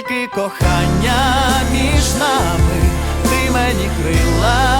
Тільки кохання між нами, ти мені крила